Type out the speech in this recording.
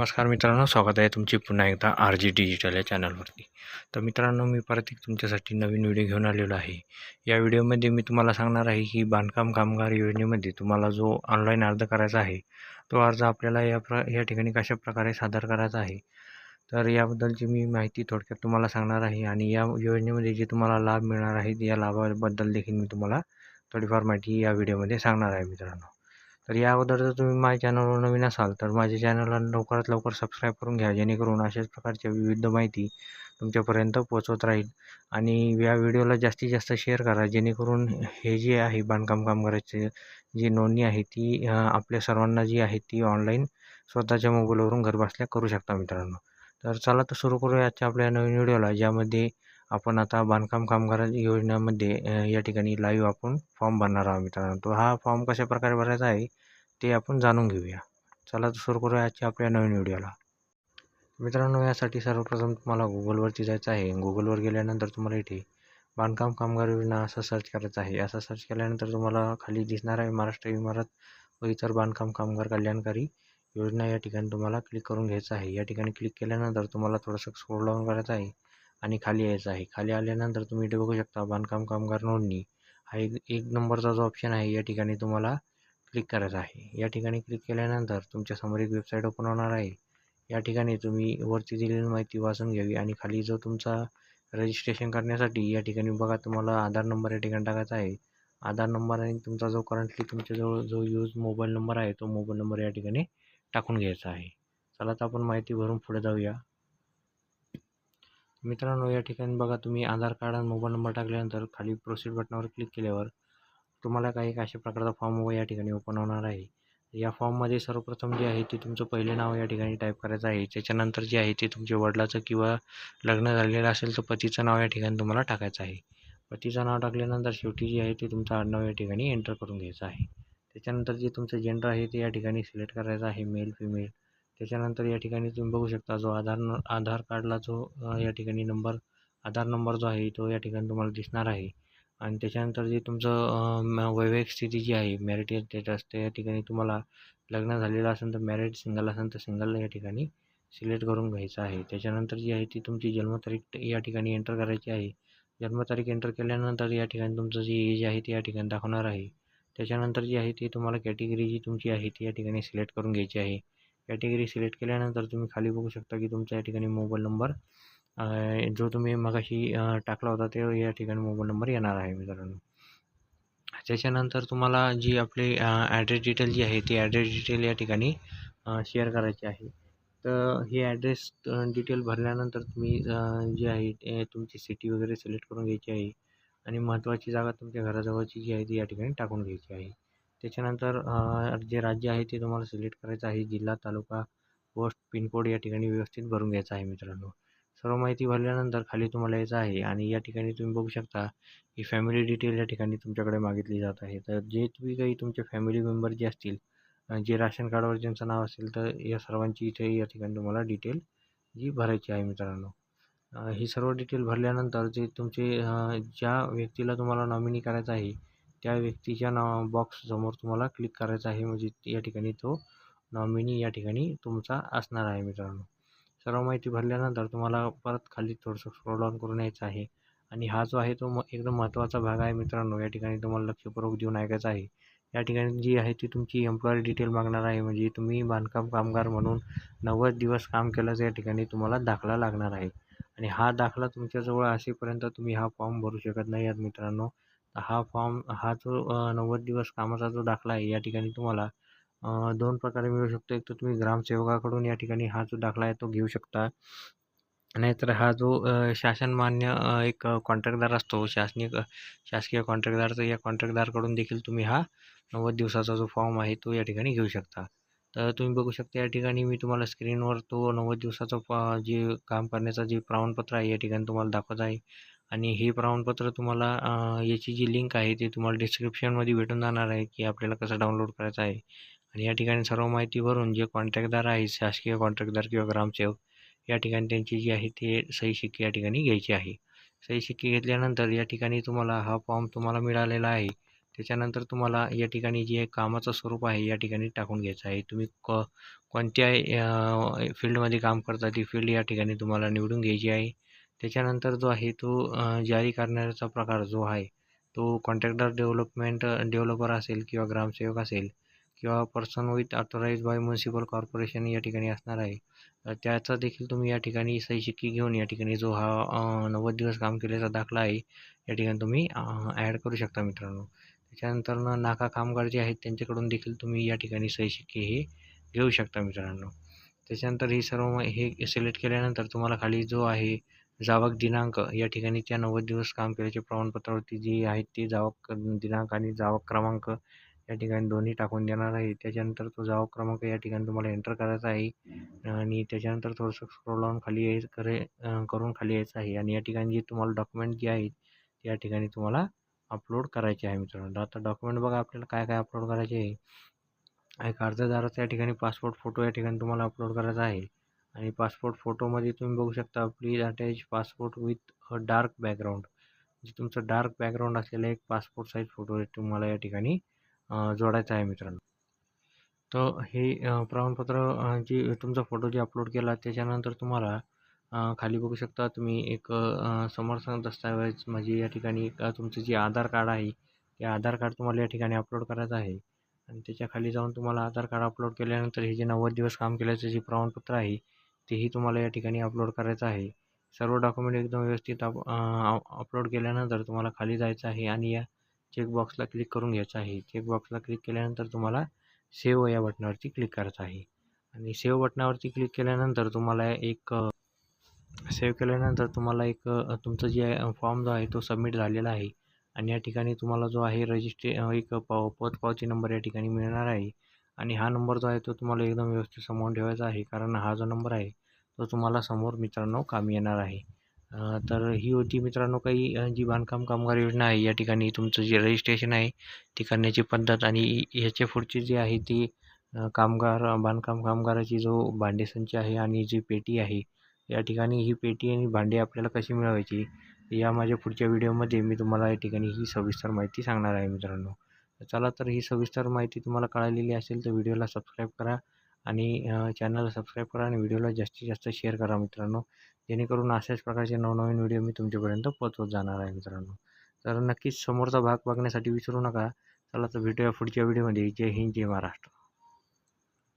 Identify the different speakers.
Speaker 1: नमस्कार मित्रांनो स्वागत आहे तुमचे पुन्हा एकदा आर जी डिजिटल या चॅनलवरती. तर मित्रांनो मी परत एक तुमच्यासाठी नवीन व्हिडिओ घेऊन आलेलो आहे. या व्हिडिओमध्ये मी तुम्हाला सांगणार आहे की बांधकाम कामगार योजनेमध्ये तुम्हाला जो ऑनलाईन अर्ज करायचा आहे तो अर्ज आपल्याला या प्र या ठिकाणी कशा प्रकारे सादर करायचा आहे तर याबद्दलची मी माहिती थोडक्यात तुम्हाला सांगणार आहे आणि या योजनेमध्ये जे तुम्हाला लाभ मिळणार आहे या लाभाबद्दल देखील मी तुम्हाला थोडीफार माहिती या व्हिडिओमध्ये सांगणार आहे मित्रांनो. तर या अगोदर जर तुम्ही माझ्या चॅनलवर नवीन असाल तर माझ्या चॅनलला लवकरात लवकर सबस्क्राईब करून घ्या जेणेकरून अशाच प्रकारच्या विविध माहिती तुमच्यापर्यंत पोचवत राहील. आणि या व्हिडिओला जास्तीत जास्त शेअर करा जेणेकरून हे जे आहे बांधकाम कामगाराचे जी नोंदणी आहे ती आपल्या सर्वांना जी आहे ती ऑनलाईन स्वतःच्या मोबाईलवरून घरबसल्या करू शकता मित्रांनो. तर चला तर सुरू करूया आजच्या आपल्या नवीन व्हिडिओला ज्यामध्ये आपण आता बांधकाम कामगार योजनेमध्ये या ठिकाणी लाईव्ह आपण फॉर्म भरणार आहोत मित्रांनो. तो हा फॉर्म कशा प्रकारे भरायचा आहे ते आपण जाणून घेऊया. चला तर सुरू करूया आजच्या आपल्या नवीन व्हिडिओला मित्रांनो यासाठी सर्वप्रथम तुम्हाला गुगलवरती जायचं आहे. गुगलवर गेल्यानंतर तुम्हाला इथे बांधकाम कामगार योजना असं सर्च करायचं आहे. असं सर्च केल्यानंतर तुम्हाला खाली दिसणार आहे महाराष्ट्र इमारत व इतर बांधकाम कामगार कल्याणकारी योजना. या ठिकाणी तुम्हाला क्लिक करून घ्यायचं आहे. या ठिकाणी क्लिक केल्यानंतर तुम्हाला थोडंसं स्क्रोल डाऊन करायचं आहे. आणि खाली यायचं आहे. खाली आल्यानंतर तुम्ही इथे बघू शकता बांधकाम कामगार नोंदणी. हा एक एक नंबरचा जो ऑप्शन आहे या ठिकाणी तुम्हाला क्लिक करायचा आहे. या ठिकाणी क्लिक केल्यानंतर तुमच्यासमोर एक वेबसाईट ओपन होणार आहे. या ठिकाणी तुम्ही वरती दिलेली माहिती वाचून घ्यावी आणि खाली जो तुमचा रजिस्ट्रेशन करण्यासाठी या ठिकाणी बघा तुम्हाला आधार नंबर या ठिकाणी टाकायचा आहे. आधार नंबर आणि तुमचा जो करंटली तुमच्याजवळ जो यूज मोबाईल नंबर आहे तो मोबाईल नंबर या ठिकाणी टाकून घ्यायचा आहे. चला तर आपण माहिती भरून पुढे जाऊया. मित्रांनो या ठिकाणी बघा तुम्ही आधार कार्ड आणि मोबाईल नंबर टाकल्यानंतर खाली प्रोसीड बटनावर क्लिक केल्यावर तुम्हाला काही अशा प्रकारचा फॉर्म या ठिकाणी ओपन होणार आहे. या फॉर्ममध्ये सर्वप्रथम जे आहे ते तुमचं पहिले नाव या ठिकाणी टाईप करायचं आहे. त्याच्यानंतर जे आहे ते तुमच्या वडिलाचं किंवा लग्न झालेलं असेल तर पतीचं नाव या ठिकाणी तुम्हाला टाकायचं आहे. पतीचं नाव टाकल्यानंतर शेवटी जे आहे ते तुमचं आडनाव या ठिकाणी एंटर करून घ्यायचं आहे. त्याच्यानंतर जे तुमचं जेंडर आहे ते या ठिकाणी सिलेक्ट करायचं आहे. मेल फिमेल त्याच्यानंतर या ठिकाणी तुम्ही बघू शकता जो आधार न आधार कार्डला जो या ठिकाणी नंबर आधार नंबर जो आहे तो या ठिकाणी तुम्हाला दिसणार आहे. आणि त्याच्यानंतर जे तुमचं वैवाहिक स्थिती जी आहे मॅरिटल स्टेटस ते या ठिकाणी तुम्हाला लग्न झालेलं असेल तर मॅरिड सिंगल असेल तर सिंगल या ठिकाणी सिलेक्ट करून घ्यायचं आहे. त्याच्यानंतर जी आहे ती तुमची जन्मतारीख या ठिकाणी एंटर करायची आहे. जन्मतारीख एंटर केल्यानंतर या ठिकाणी तुमचं जी एज आहे ती या ठिकाणी दाखवणार आहे. त्याच्यानंतर जी आहे ती तुम्हाला कॅटेगरी जी तुमची आहे ती या ठिकाणी सिलेक्ट करून घ्यायची आहे. कॅटेगरी सिलेक्ट केल्यानंतर तुम्ही खाली बघू शकता की तुमचा या ठिकाणी मोबाईल नंबर जो तुम्ही मगाशी टाकला होता ते या ठिकाणी मोबाईल नंबर येणार आहे मित्रांनो. त्याच्यानंतर तुम्हाला जी आपली ॲड्रेस डिटेल जी आहे ती ॲड्रेस डिटेल या ठिकाणी शेअर करायची आहे. तर ही ॲड्रेस डिटेल भरल्यानंतर तुम्ही जी आहे ते तुमची सिटी वगैरे सिलेक्ट करून घ्यायची आहे. आणि महत्त्वाची जागा तुमच्या घराजवळची जी आहे ती या ठिकाणी टाकून घ्यायची आहे. त्याच्यानंतर जे राज्य आहे ते तुम्हाला सिलेक्ट करायचं आहे जिल्हा तालुका पोस्ट पिनकोड या ठिकाणी व्यवस्थित भरून घ्यायचा आहे मित्रांनो. सर्व माहिती भरल्यानंतर खाली तुम्हाला यायचं आहे आणि या ठिकाणी तुम्ही बघू शकता की फॅमिली डिटेल या ठिकाणी तुमच्याकडे मागितली जात आहे. तर जे तुम्ही काही तुमचे फॅमिली मेंबर जे असतील जे राशन कार्डवर ज्यांचं नाव असेल तर या सर्वांची इथे या ठिकाणी तुम्हाला डिटेल जी भरायची आहे मित्रांनो. ही सर्व डिटेल भरल्यानंतर जे तुमचे ज्या व्यक्तीला तुम्हाला नॉमिनी करायचं आहे त्या व्यक्तीच्या नाव बॉक्ससमोर तुम्हाला क्लिक करायचं आहे. म्हणजे या ठिकाणी तो नॉमिनी या ठिकाणी तुमचा असणार आहे मित्रांनो. सर्व माहिती भरल्यानंतर तुम्हाला परत खाली थोडंसं स्क्रोल डाऊन करून यायचं आहे. आणि हा जो आहे तो म एकदम महत्त्वाचा भाग आहे मित्रांनो. या ठिकाणी तुम्हाला लक्षपूर्वक देऊन ऐकायचं आहे. या ठिकाणी जी आहे ती तुमची एम्प्लॉयी डिटेल मागणार आहे. म्हणजे तुम्ही बांधकाम कामगार म्हणून नव्वद दिवस काम केल्याचं या ठिकाणी तुम्हाला दाखला लागणार आहे. आणि हा दाखला तुमच्याजवळ असेपर्यंत तुम्ही हा फॉर्म भरू शकत नाही आहात मित्रांनो. हा फॉर्म हा जो नव्वद दिवस कामाचा जो दाखला आहे या ठिकाणी तुम्हाला दोन प्रकारे मिळू शकतो. एक तर तुम्ही ग्रामसेवकाकडून या ठिकाणी हा जो दाखला आहे तो घेऊ शकता. नाहीतर हा जो शासनमान्य एक कॉन्ट्रॅक्टदार असतो शासनीय शासकीय कॉन्ट्रॅक्टदार तर या कॉन्ट्रॅक्टदारकडून देखील तुम्ही हा नव्वद दिवसाचा जो फॉर्म आहे तो या ठिकाणी घेऊ शकता. तर तुम्ही बघू शकता या ठिकाणी मी तुम्हाला स्क्रीनवर तो नव्वद दिवसाचा जे काम करण्याचा जे प्रमाणपत्र आहे या ठिकाणी तुम्हाला दाखवत आहे. आणि हे प्रमाणपत्र तुम्हाला याची जी लिंक आहे ती तुम्हाला डिस्क्रिप्शनमध्ये भेटून जाणार आहे की आपल्याला कसं डाउनलोड करायचं आहे. आणि या ठिकाणी सर्व माहिती भरून जे कॉन्ट्रॅक्टदार आहेत शासकीय कॉन्ट्रॅक्टदार किंवा ग्रामसेवक या ठिकाणी त्यांची जी आहे ते सही शिक्की या ठिकाणी घ्यायची आहे. सही शिक्की घेतल्यानंतर या ठिकाणी तुम्हाला हा फॉर्म तुम्हाला मिळालेला आहे. त्याच्यानंतर तुम्हाला या ठिकाणी जे कामाचं स्वरूप आहे या ठिकाणी टाकून घ्यायचं आहे. तुम्ही क कोणत्या फील्डमध्ये काम करता ती फील्ड या ठिकाणी तुम्हाला निवडून घ्यायची आहे. त्याच्यानंतर जो आहे तो जारी करण्याचा प्रकार जो आहे तो कॉन्ट्रॅक्टर डेव्हलपमेंट डेव्हलपर असेल किंवा ग्रामसेवक असेल किंवा person with authorised by municipal corporation या ठिकाणी असणार आहे त्याचा देखील तुम्ही या ठिकाणी सही शिक्की घेऊन या ठिकाणी जो हा नव्वद दिवस काम केल्याचा दाखला आहे या ठिकाणी तुम्ही ॲड करू शकता मित्रांनो. त्याच्यानंतर नाका कामगार जे आहेत त्यांच्याकडून देखील तुम्ही या ठिकाणी सही शिक्की हे घेऊ शकता मित्रांनो. त्याच्यानंतर ही सर्व हे सिलेक्ट केल्यानंतर तुम्हाला खाली जो आहे जावक दिनांक. या ठिकाणी त्या नव्वद दिवस काम केल्याचे प्रमाणपत्रावरती जी आहेत ती जावक दिनांक आणि जावक क्रमांक या ठिकाणी दोन्ही टाकून देणार आहे. त्याच्यानंतर तो जावक क्रमांक या ठिकाणी तुम्हाला एंटर करायचा आहे. आणि त्याच्यानंतर थोडंसं स्क्रोल लावून खाली यायचं करे करून खाली यायचं आहे. आणि या ठिकाणी जे तुम्हाला डॉक्युमेंट जे आहेत या ठिकाणी तुम्हाला अपलोड करायचे आहे मित्रांनो. आता डॉक्युमेंट बघा आपल्याला काय काय अपलोड करायचे आहे. एक अर्जदाराचा या ठिकाणी पासपोर्ट फोटो या ठिकाणी तुम्हाला अपलोड करायचा आहे. आणि पासपोर्ट फोटोमध्ये तुम्ही बघू शकता please attach passport with a dark background जे तुमचं डार्क बॅकग्राऊंड असलेला एक पासपोर्ट साईज फोटो तुम्हाला या ठिकाणी जोडायचा आहे मित्रांनो. तर हे प्रमाणपत्र जे तुमचा फोटो जे अपलोड केला त्याच्यानंतर तुम्हाला खाली बघू शकता तुम्ही एक समर्थन दस्तावेज म्हणजे या ठिकाणी तुमचं जे आधार कार्ड आहे ते आधार कार्ड तुम्हाला या ठिकाणी अपलोड करायचं आहे. आणि त्याच्याखाली जाऊन तुम्हाला आधार कार्ड अपलोड केल्यानंतर हे जे नव्वद दिवस काम केल्याचं जे प्रमाणपत्र आहे तेही तुम्हाला या ठिकाणी अपलोड करायचं आहे. सर्व डॉक्युमेंट एकदम व्यवस्थित अप अपलोड केल्यानंतर तुम्हाला खाली जायचं आहे आणि या चेकबॉक्सला क्लिक करून घ्यायचं आहे. चेकबॉक्सला क्लिक केल्यानंतर तुम्हाला सेव्ह या बटनावरती क्लिक करायचं आहे. आणि सेव्ह बटनावरती क्लिक केल्यानंतर तुम्हाला एक सेव्ह केल्यानंतर तुम्हाला एक तुमचं जे फॉर्म जो आहे तो सबमिट झालेला आहे. आणि या ठिकाणी तुम्हाला जो आहे रजिस्ट्रे एक पाव पोचपावती नंबर या ठिकाणी मिळणार आहे. आणि हा नंबर जो आहे तो तुम्हाला एकदम व्यवस्थित समोर ठेवायचा आहे. कारण हा जो नंबर आहे तो तुम्हाला समोर मित्रांनो कामी येणार आहे. तर ही होती मित्रांनो काही जी बांधकाम कामगार योजना आहे या ठिकाणी तुमचं जे रजिस्ट्रेशन आहे ती करण्याची पद्धत आणि ह्याच्या पुढची जी आहे ती कामगार बांधकाम कामगाराची जो भांडेसंच आहे आणि जी पेटी आहे या ठिकाणी ही पेटी आणि भांडे आपल्याला कशी मिळवायची या माझ्या पुढच्या व्हिडिओमध्ये मी तुम्हाला या ठिकाणी ही सविस्तर माहिती सांगणार आहे मित्रांनो. चला तर ही सविस्तर माहिती तुम्हाला कळालेली असेल तर व्हिडिओला सबस्क्राईब करा आणि चॅनलला सबस्क्राईब करा आणि व्हिडिओला जास्तीत जास्त शेअर करा मित्रांनो. जेणेकरून अशाच प्रकारचे नवनवीन व्हिडिओ मी तुमच्यापर्यंत पोहोचवत जाणार आहे मित्रांनो. तर नक्कीच समोरचा भाग बघण्यासाठी विसरू नका. चला तर भेटूया पुढच्या व्हिडिओमध्ये. जय हिंद जय महाराष्ट्र.